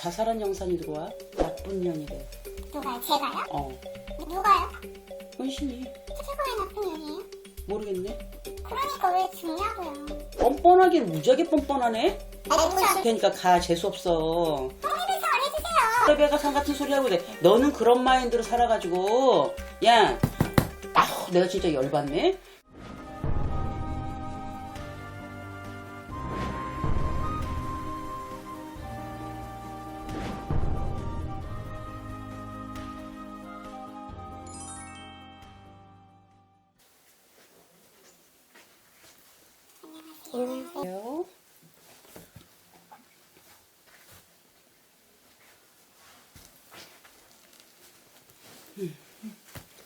자살한 영상이 들어와. 나쁜 년이래. 누가요? 제가요? 어. 누가요? 혼신이. 최고의 나쁜 년이에요? 모르겠네. 그러니까 왜 죽냐고요. 뻔뻔하긴 무지하게 뻔뻔하네. 아니, 무슨 그러니까 가 재수없어. 성립에서 안 해주세요. 빼빼가 산 같은 소리 하고 그래. 너는 그런 마인드로 살아가지고 야, 아우 내가 진짜 열받네.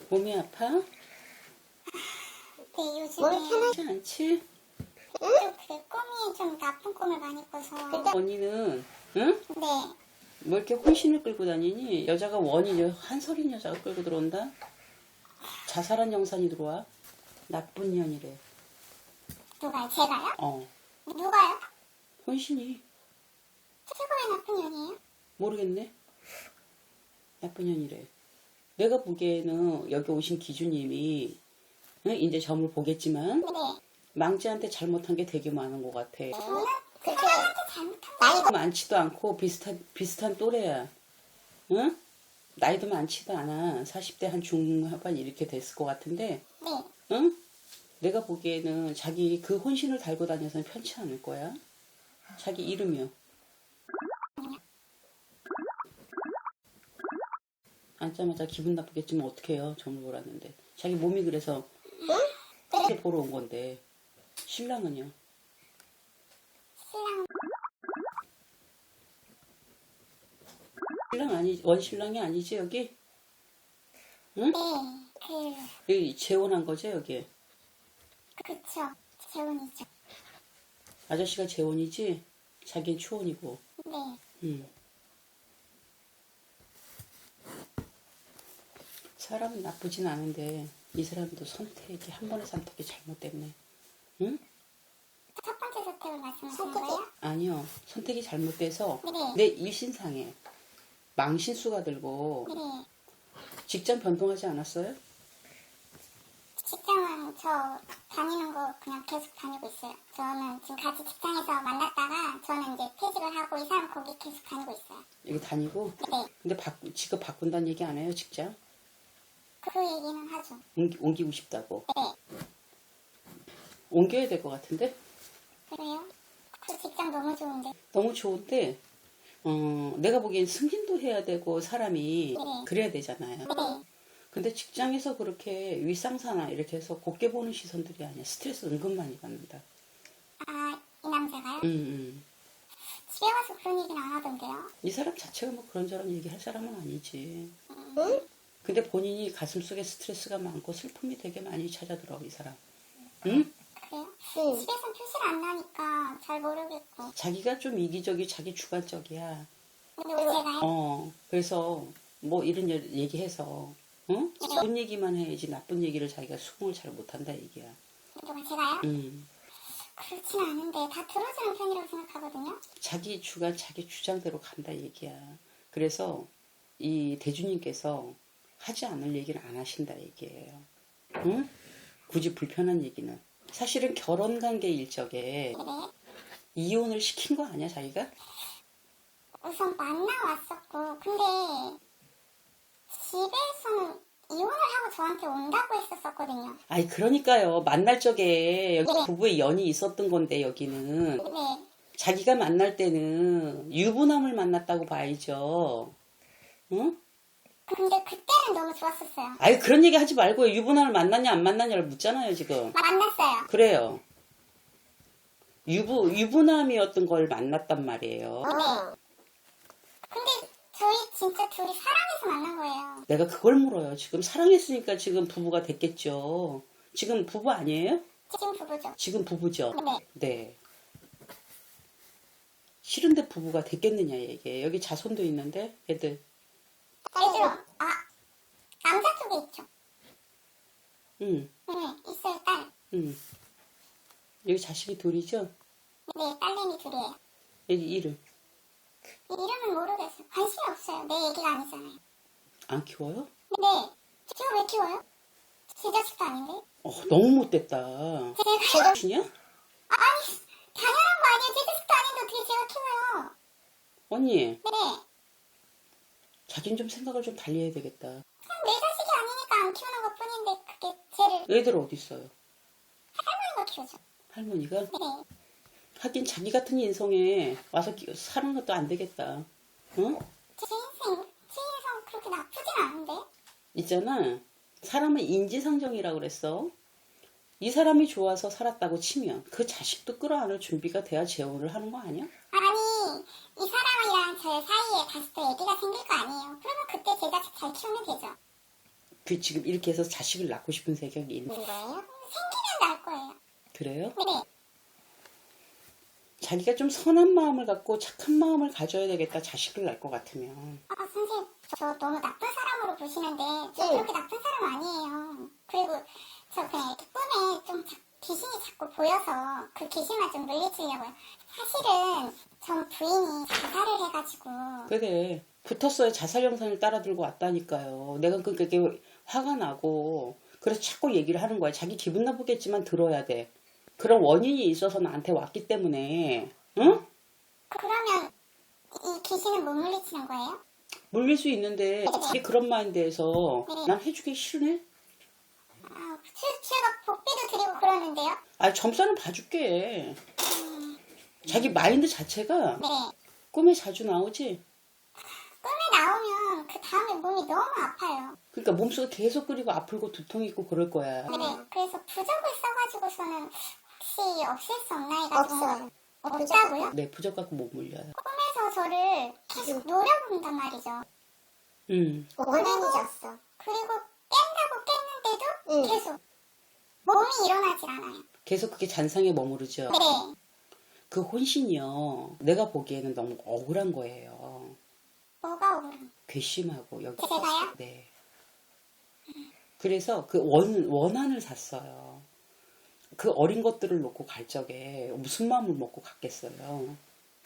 몸이 아파? 네, 요즘에 그렇지 않지? 좀그 꿈이 좀 나쁜 꿈을 많이 꿔서. 원인은 응? 네. 뭐 이렇게 혼신을 끌고 다니니? 여자가 원이 한설인 여자가 끌고 들어온다? 자살한 영상이 들어와. 나쁜 년이래. 누가요? 제가요? 어. 누가요? 혼신이. 최고의 나쁜 년이에요? 모르겠네. 나쁜 년이래. 내가 보기에는 여기 오신 기주님이 응? 이제 점을 보겠지만 네. 망지한테 잘못한 게 되게 많은 것 같아. 저는 그 잘못한 나이가 많지도 않고 비슷한 비슷한 또래야. 응? 나이도 많지도 않아. 40대 한 중하반 이렇게 됐을 것 같은데, 네. 응? 내가 보기에는 자기 그 혼신을 달고 다녀서는 편치 않을 거야. 자기 이름이요. 앉자마자 기분 나쁘겠지만 어떡해요. 점을 보랐는데. 자기 몸이 그래서 이렇게 보러 온 건데. 신랑은요? 신랑 신랑 아니, 원신랑이 아니지, 여기? 응? 네. 그 여기 재혼한 거죠, 여기? 그쵸. 재혼이죠. 아저씨가 재혼이지? 자기는 추혼이고. 네. 음. 사람은 나쁘진 않은데 이 사람도 선택이 한 번의 선택이 잘못됐네. 응? 첫 번째 선택을 말씀하시는 거예요? 아니요. 선택이 잘못돼서 네. 내 일신상에 망신수가 들고 네. 직장 변동하지 않았어요? 직장은 저 다니는 거 그냥 계속 다니고 있어요. 저는 지금 같이 직장에서 만났다가 저는 이제 퇴직을 하고 이 사람 거기 계속 다니고 있어요. 여기 다니고 네. 근데 바, 직업 바꾼다는 얘기 안 해요, 직장? 그 얘기는 하죠. 옮기, 옮기 고 싶다고. 네. 옮겨야 될 것 같은데? 그래요? 그 직장 너무 좋은데. 너무 좋은데 어, 내가 보기엔 승진도 해야 되고 사람이 네. 그래야 되잖아요. 네. 근데 직장에서 그렇게 윗상사나 이렇게 해서 곱게 보는 시선들이 아니야. 스트레스 은근 많이 받는다. 아, 이 남자가요? 음, 음. 집에 와서 그런 얘기는 안 하던데요. 이 사람 자체가 뭐 그런 저런 얘기할 사람은 아니지. 근데 본인이 가슴속에 스트레스가 많고 슬픔이 되게 많이 찾아들어 이 사람. 응? 그래요? 집에선 표시를 안 나니까 잘 모르겠고. 자기가 좀 이기적이 자기 주관적이야. 근데 왜 제가요? 어, 그래서 뭐 이런 여- 얘기해서 응? 좋은 얘기만 해야지 나쁜 얘기를 자기가 수긍을 잘 못한다 얘기야. 누가 제가요? 음. 그렇진 않은데 다 들어주는 편이라고 생각하거든요. 자기 주관, 자기 주장대로 간다 얘기야. 그래서 이 대주님께서 하지 않을 얘기를 안 하신다 얘기예요. 응? 굳이 불편한 얘기는. 사실은 결혼 관계 일적에 네. 이혼을 시킨 거 아니야, 자기가? 우선 만나왔었고, 근데 집에서는 이혼을 하고 저한테 온다고 했었었거든요. 아니, 그러니까요. 만날 적에 여기 네. 부부의 연이 있었던 건데, 여기는. 네. 자기가 만날 때는 유부남을 만났다고 봐야죠. 응? 근데 그때는 너무 좋았었어요. 아니, 그런 얘기 하지 말고 유부남을 만났냐, 안 만났냐를 묻잖아요, 지금. 만났어요. 그래요. 유부, 유부남이었던 걸 만났단 말이에요. 네. 근데 저희 진짜 둘이 사랑해서 만난 거예요. 내가 그걸 물어요. 지금 사랑했으니까 지금 부부가 됐겠죠. 지금 부부 아니에요? 지금 부부죠. 지금 부부죠? 네. 네. 싫은데 부부가 됐겠느냐, 얘기해. 여기 자손도 있는데, 애들. 애들, 아, 남자 쪽에 있죠. 응, 네, 있어요, 딸. 응. 여기 자식이 둘이죠? 네, 딸내미 둘이에요. 여기 이름. 이름은 모르겠어요. 키워요. 내 얘기가 아니잖아요. 안 키워요? 네. 제가 왜 키워요? 제 자식도 아닌데. 어, 너무 못됐다. 제가 신이야? 아니 당연한 거 아니에요. 제 자식도 아닌데 어떻게 제가 키워요? 언니, 네. 자긴 좀 생각을 좀 달리 해야 되겠다. 내 자식이 아니니까 안 키우는 것 뿐인데 그게 쟤를 애들 어디 있어요? 할머니가 키우죠. 할머니가? 네. 하긴 자기 같은 인성에 와서 기- 사는 것도 안 되겠다. 응? 제 인생, 제 인생 그렇게 나쁘진 않은데. 있잖아. 사람은 인지상정이라고 그랬어. 이 사람이 좋아서 살았다고 치면 그 자식도 끌어안을 준비가 돼야 재혼을 하는 거 아니야? 아니, 이 저 사이에 다시 또 애기가 생길 거 아니에요. 그러면 그때 제 자식 잘 키우면 되죠. 그 지금 이렇게 해서 자식을 낳고 싶은 생각이 있는 거예요? 생기면 나을 거예요. 그래요? 네. 자기가 좀 선한 마음을 갖고 착한 마음을 가져야 되겠다. 자식을 낳을 것 같으면. 아, 선생님, 저 너무 나쁜 사람으로 보시는데, 저 그렇게 나쁜 사람 아니에요. 그리고 저 그냥 이렇게 꿈에 좀 자- 귀신이 자꾸 보여서 그 귀신만 좀 물리치려고요. 사실은 전 부인이 자살을 해가지고, 그래. 붙었어야 자살 영상을 따라 들고 왔다니까요. 내가 그게 화가 나고 그래서 자꾸 얘기를 하는 거야. 자기 기분 나쁘겠지만 들어야 돼. 그런 원인이 있어서 나한테 왔기 때문에 응? 그러면 이 귀신은 못 물리치는 거예요? 물릴 수 있는데 그런 마인드에서 난 해주기 싫네. 아, 제- 제가 복비도 드리고 그러는데요? 아 점사는 봐줄게. 자기 마인드 자체가 네. 꿈에 자주 나오지. 꿈에 나오면 그 다음에 몸이 너무 아파요. 그러니까 몸속에 계속 끓이고 아프고 두통 있고 그럴 거야. 네. 그래서 부적을 써가지고서는 혹시 없앨 수 없나 해가지고. 없어요. 없다고요? 네 부적 갖고 못 물려요. 꿈에서 저를 계속 노려본단 말이죠. 음. 원한이 졌어. 그리고 깬다고 깼는데도 계속 몸이 일어나질 않아요. 계속 그게 잔상에 머무르죠. 네. 그 혼신이요. 내가 보기에는 너무 억울한 거예요. 뭐가 오른? 괘씸하고 여기. 제가요? 네. 그래서 그 원, 원한을 샀어요. 그 어린 것들을 놓고 갈 적에 무슨 마음을 먹고 갔겠어요.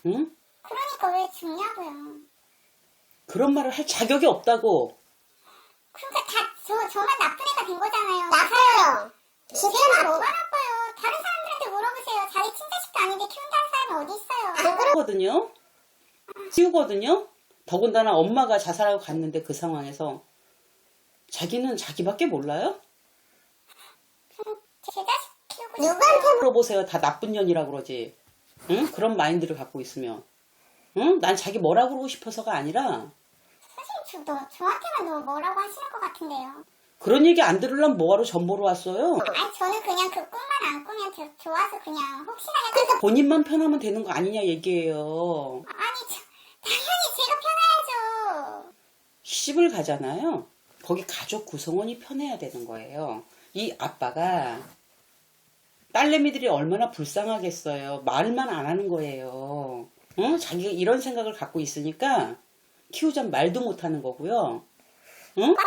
응? 그러니까 왜 죽냐고요. 그런 말을 할 자격이 없다고. 그러니까 다 저, 저만 나쁜 애가 된 거잖아요. 나빠요. 제가 뭐가 나빠요. 다른 사람들한테 물어보세요. 자기 친자식도 아닌데 키운다는 사람이 어디 있어요. 하거든요. 키우거든요. 더군다나 엄마가 자살하고 갔는데 그 상황에서 자기는 자기밖에 몰라요? 제 자식 키우고 누구한테 물어보세요. 다 나쁜 년이라 그러지. 응? 그런 마인드를 갖고 있으면. 응? 난 자기 뭐라 그러고 싶어서가 아니라 선생님 저, 너, 저한테만 너무 뭐라고 하시는 것 같은데요. 그런 얘기 안 들으려면 뭐하러 전 보러 왔어요? 아니 저는 그냥 그 꿈만 안 꾸면 저- 좋아서 그냥 혹시나 해서 본인만 편하면 되는 거 아니냐 얘기예요. 아니 저, 당연히 제가 편해야죠. 시집을 가잖아요. 거기 가족 구성원이 편해야 되는 거예요. 이 아빠가 딸내미들이 얼마나 불쌍하겠어요. 말만 안 하는 거예요. 어? 자기가 이런 생각을 갖고 있으니까 키우자면 말도 못 하는 거고요. 응? 것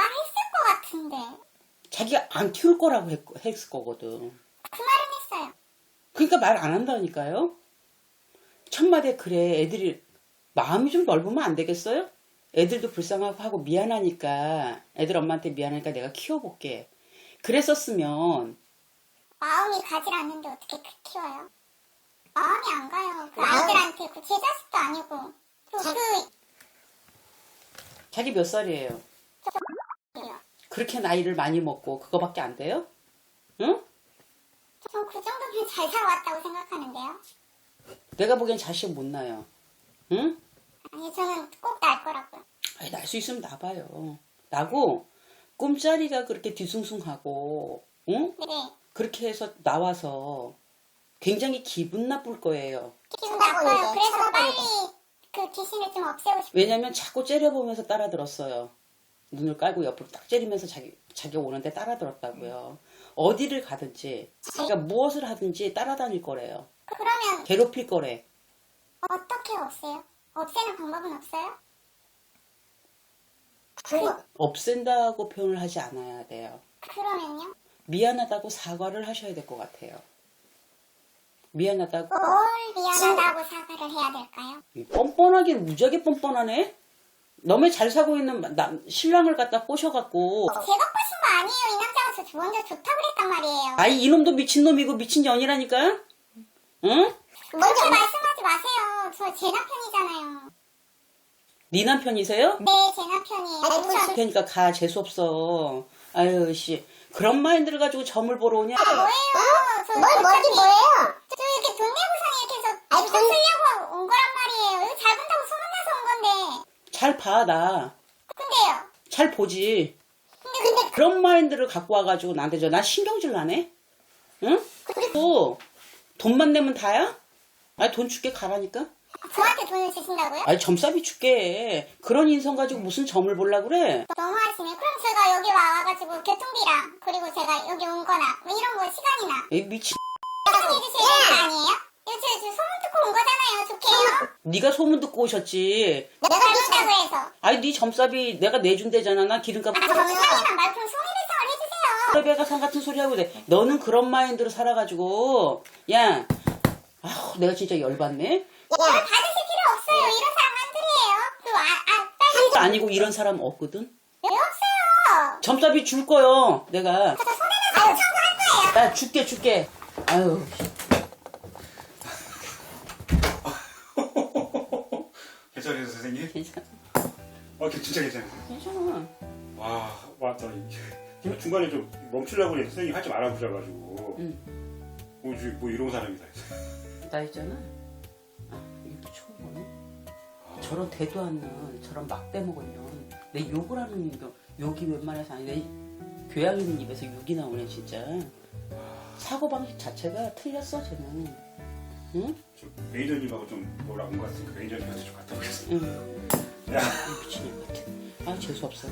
같은데 자기가 안 키울 거라고 했, 했을 거거든. 그 말은 했어요. 그러니까 말 안 한다니까요. 첫마디에 그래 애들이 마음이 좀 넓으면 안 되겠어요? 애들도 불쌍하고 하고 미안하니까 애들 엄마한테 미안하니까 내가 키워볼게. 그랬었으면 마음이 가질 않는데 어떻게 그 키워요? 마음이 안 가요. 그 아이들한테 그 제 자식도 아니고 그, 그 자기 몇 살이에요? 그렇게 나이를 많이 먹고 그거밖에 안 돼요? 응? 전그 정도면 잘 살아왔다고 생각하는데요. 내가 보기엔 자식 못 낳아요. 응? 아니 저는 꼭 날 거라고요. 아니, 날 수 있으면 나봐요. 나고 꿈자리가 그렇게 뒤숭숭하고 응? 네. 그렇게 해서 나와서 굉장히 기분 나쁠 거예요. 기분 나빠요. 그래서 빨리 그 귀신을 좀 없애고 싶어요. 왜냐면 자꾸 째려보면서 따라 들었어요. 눈을 깔고 옆으로 딱 째리면서 자기, 자기가 오는데 따라들었다고요. 어디를 가든지, 자기가 무엇을 하든지 따라다닐 거래요. 그러면 괴롭힐 거래. 어떻게 없애요? 없애는 방법은 없어요? 없앤다고 표현을 하지 않아야 돼요. 그러면요? 미안하다고 사과를 하셔야 될 것 같아요. 미안하다고. 뭘 미안하다고 사과를 해야 될까요? 뻔뻔하긴 무지하게 뻔뻔하네? 너무 잘 사고 있는 남, 신랑을 갖다 꼬셔갖고 제가 꼬신 거 아니에요. 이 남자가 저 먼저 좋다고 그랬단 말이에요. 아이 이놈도 미친놈이고 미친년이라니까 응? 먼저 말씀하지 마세요. 저 제 남편이잖아요. 네 남편이세요? 네, 제 남편이에요. 우선 그러니까 가 재수 없어 아유 씨 그런 마인드를 가지고 점을 보러 오냐 뭐예요? 저 뭘, 뭐지, 뭐예요? 저 이렇게 돈 내고선 이렇게 해서 돈 쓰려고 온 거란 말이에요. 이거 잘 본다고 소문나서 온 건데. 잘 봐나잘 근데요. 보지 근데, 근데, 그런 마인드를 갖고 와가지고 나한테 저 나 신경질 나네 응? 그리고 돈만 내면 다야? 아니 돈 줄게 가라니까 저한테 돈을 주신다고요? 아니 점싸비 줄게 그런 인성 가지고 무슨 점을 보려 그래 너무하시네. 그럼 제가 여기 와가지고 교통비랑, 그리고 제가 여기 온 거나, 뭐 이런 거 시간이나. 이 미친 되는 거 아니에요? 이거 저, 저 소문 듣고 온 거잖아요. 좋게요? 네가 소문 듣고 오셨지 내가 잘못다고 해서. 아니 네 점싸비 내가 내준대잖아 나 기름값 아, 정상이란 말씀 손해배상을 해주세요. 배가 상 같은 소리 하고 돼 너는 그런 마인드로 살아가지고 야 아우 내가 진짜 열받네 이걸 받으실 필요 없어요. 이런 사람 한둘이에요. 그리고 아, 아, 딸기 아니고 이런 사람 없거든 왜 없어요? 점싸비 줄 거요 내가 저 손해배상 청구할 거예요. 나 줄게 줄게 아유 괜찮으세요 선생님? 괜찮아. 어 진짜 괜찮아요 괜찮아. 와 맞다 제가 중간에 좀 멈추려고 했는데 선생님 할 줄 알아보셔가지고. 응. 뭐, 저- 뭐 이런 사람이다. 나 있잖아. 아 이것도 처음 보네. 저런 대도 않는 저런 막 빼먹으면 내 욕을 하는 거 욕이 웬만해서 아니 내 교양 있는 입에서 욕이 나오네 진짜. 사고방식 자체가 틀렸어 쟤는 응? 저 매니저님하고 좀 뭐라 온것 같으니까 매니저님한테 좀 갔다 오겠습니다. 응. 야. 미친년 같아. 아 재수 없어